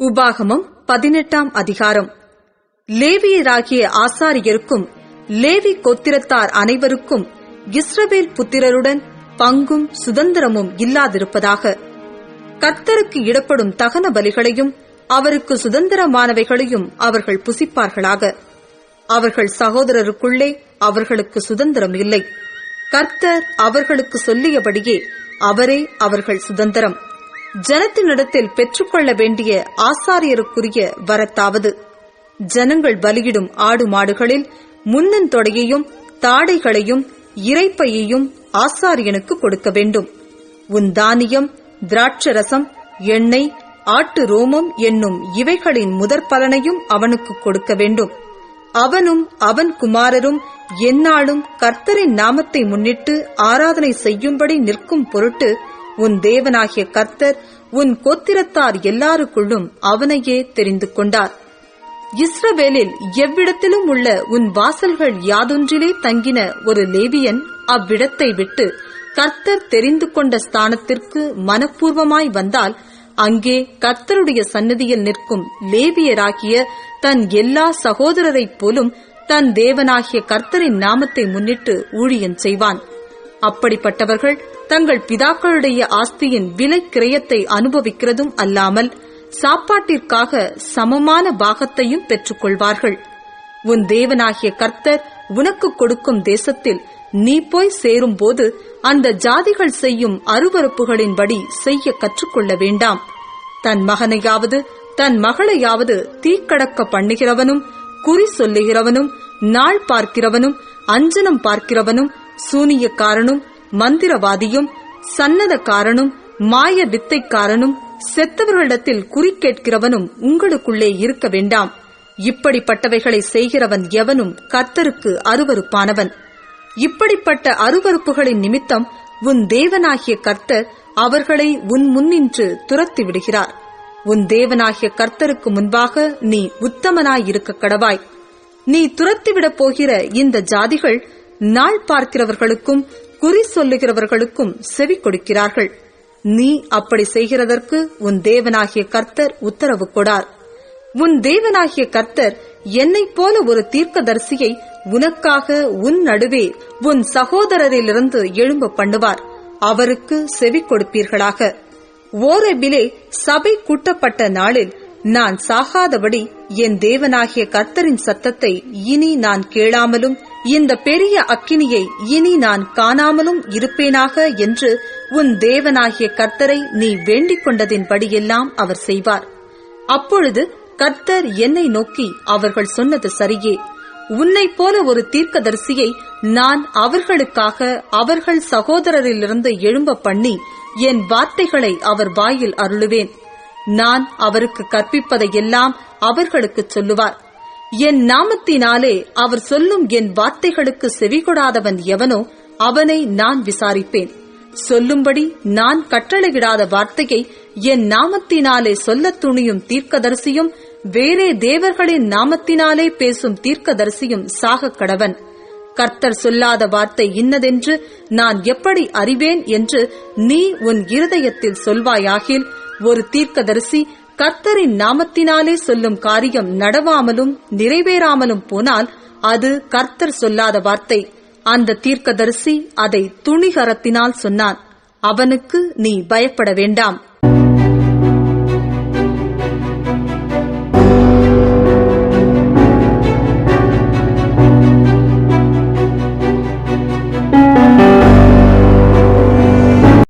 உபாகமம் பதினெட்டாம் அதிகாரம். லேவியராகிய ஆசாரியருக்கும் லேவி கோத்திரத்தார் அனைவருக்கும் இஸ்ரவேல் புத்திரருடன் பங்கும் சுதந்திரமும் இல்லாதிருப்பதாக. கர்த்தருக்கு இடப்படும் தகன பலிகளையும் அவருக்கு சுதந்திரமானவைகளையும் அவர்கள் புசிப்பார்களாக. அவர்கள் சகோதரருக்குள்ளே அவர்களுக்கு சுதந்திரம் இல்லை. கர்த்தர் அவர்களுக்கு சொல்லியபடியே அவரே அவர்கள் சுதந்திரம். ஜனத்தினிடத்தில் பெற்றுக்கொள்ள வேண்டிய ஆசாரியருக்குரிய வரத்தாவது. ஜனங்கள் பலியிடும் ஆடு மாடுகளில் முன்னன் தொடையையும் தாடைகளையும் இறைப்பையையும் ஆசாரியனுக்கு கொடுக்க வேண்டும். உன் தானியம் திராட்சரசம் எண்ணெய் ஆட்டு ரோமம் என்னும் இவைகளின் முதற் பலனையும் அவனுக்கு கொடுக்க வேண்டும். அவனும் அவன் குமாரரும் எந்நாளும் கர்த்தரின் நாமத்தை முன்னிட்டு ஆராதனை செய்யும்படி நிற்கும் பொருட்டு உன் தேவனாகிய கர்த்தர் உன் கோத்திரத்தார் எல்லாருக்குள்ளும் அவனையே தெரிந்து கொண்டார். இஸ்ரவேலில் எவ்விடத்திலும் உள்ள உன் வாசல்கள் யாதொன்றிலே தங்கின ஒரு லேவியன் அவ்விடத்தை விட்டு கர்த்தர் தெரிந்து கொண்ட ஸ்தானத்திற்கு மனப்பூர்வமாய் வந்தால் அங்கே கர்த்தருடைய சன்னதியில் நிற்கும் லேவியராகிய தன் எல்லா சகோதரரைப் போலும் தன் தேவனாகிய கர்த்தரின் நாமத்தை முன்னிட்டு ஊழியன் செய்வான். அப்படிப்பட்டவர்கள் தங்கள் பிதாக்களுடைய ஆஸ்தியின் விலை கிரயத்தை அனுபவிக்கிறதும் அல்லாமல் சாப்பாட்டிற்காக சமமான பாகத்தையும் பெற்றுக்கொள்வார்கள். உன் தேவனாகிய கர்த்தர் உனக்கு கொடுக்கும் தேசத்தில் நீ போய் சேரும்போது அந்த ஜாதிகள் செய்யும் அருவறுப்புகளின்படி செய்ய கற்றுக்கொள்ள வேண்டாம். தன் மகனையாவது தன் மகளையாவது தீக்கடக்க பண்ணுகிறவனும் குறி சொல்லுகிறவனும் நாள் பார்க்கிறவனும் அஞ்சனம் பார்க்கிறவனும் சூனியக்காரனும் மந்திரவாதியும் சன்னதக்காரனும் மாய வித்தைக்காரனும் செத்தவர்களிடத்தில் குறி கேட்கிறவனும் உங்களுக்குள்ளே இருக்க வேண்டாம். இப்படிப்பட்டவைகளை செய்கிறவன் எவனும் கர்த்தருக்கு அருவருப்பானவன். இப்படிப்பட்ட அருவருப்புகளின் நிமித்தம் உன் தேவனாகிய கர்த்தர் அவர்களை உன் முன்னின்று துரத்தி விடுகிறார். உன் தேவனாகிய கர்த்தருக்கு முன்பாக நீ உத்தமனாயிருக்க கடவாய். நீ துரத்திவிடப் போகிற இந்த ஜாதிகள் நாள் பார்க்கிறவர்களுக்கும் குறி சொல்லுகிறவர்களுக்கும் செவி கொடுக்கிறார்கள். நீ அப்படி செய்கிறதற்கு உன் தேவனாகிய கர்த்தர் உத்தரவு கொடார். உன் தேவனாகிய கர்த்தர் என்னைப் போல ஒரு தீர்க்கதரிசியை உனக்காக உன் நடுவே உன் சகோதரரிலிருந்து எழும்ப பண்ணுவார். அவருக்கு செவி கொடுப்பீர்களாக. ஓரபிலே சபை கூட்டப்பட்ட நாளில் நான் சாகாதபடி என் தேவனாகிய கர்த்தரின் சத்தத்தை இனி நான் கேளாமலும் இந்த பெரிய அக்கினியை இனி நான் காணாமலும் இருப்பேனாக என்று உன் தேவனாகிய கர்த்தரை நீ வேண்டிக் கொண்டதின்படியெல்லாம் அவர் செய்வார். அப்பொழுது கர்த்தர் என்னை நோக்கி அவர்கள் சொன்னது சரியே. உன்னைப் போல ஒரு தீர்க்கதரிசியை நான் அவர்களுக்காக அவர்கள் சகோதரரிலிருந்து எழும்ப பண்ணி என் வார்த்தைகளை அவர் வாயில் அருளுவேன். நான் அவருக்கு கற்பிப்பதையெல்லாம் அவர்களுக்கு சொல்லுவார். என் நாமத்தினாலே அவர் சொல்லும் என் வார்த்தைகளுக்கு செவிகொடாதவன் எவனோ அவனை நான் விசாரிப்பேன். சொல்லும்படி நான் கட்டளையிடாத வார்த்தையை என் நாமத்தினாலே சொல்லத் துணியும் தீர்க்கதரிசியும் வேறே தேவர்களின் நாமத்தினாலே பேசும் தீர்க்கதரிசியும் சாக கடவன். கர்த்தர் சொல்லாத வார்த்தை இன்னதென்று நான் எப்படி அறிவேன் என்று நீ உன் இருதயத்தில் சொல்வாயாகில் ஒரு தீர்க்கதரிசி கர்த்தரின் நாமத்தினாலே சொல்லும் காரியம் நடவாமலும் நிறைவேறாமலும் போனால் அது கர்த்தர் சொல்லாத வார்த்தை. அந்த தீர்க்கதரிசி அதை துணிகரத்தினால் சொன்னான். அவனுக்கு நீ பயப்பட வேண்டாம்.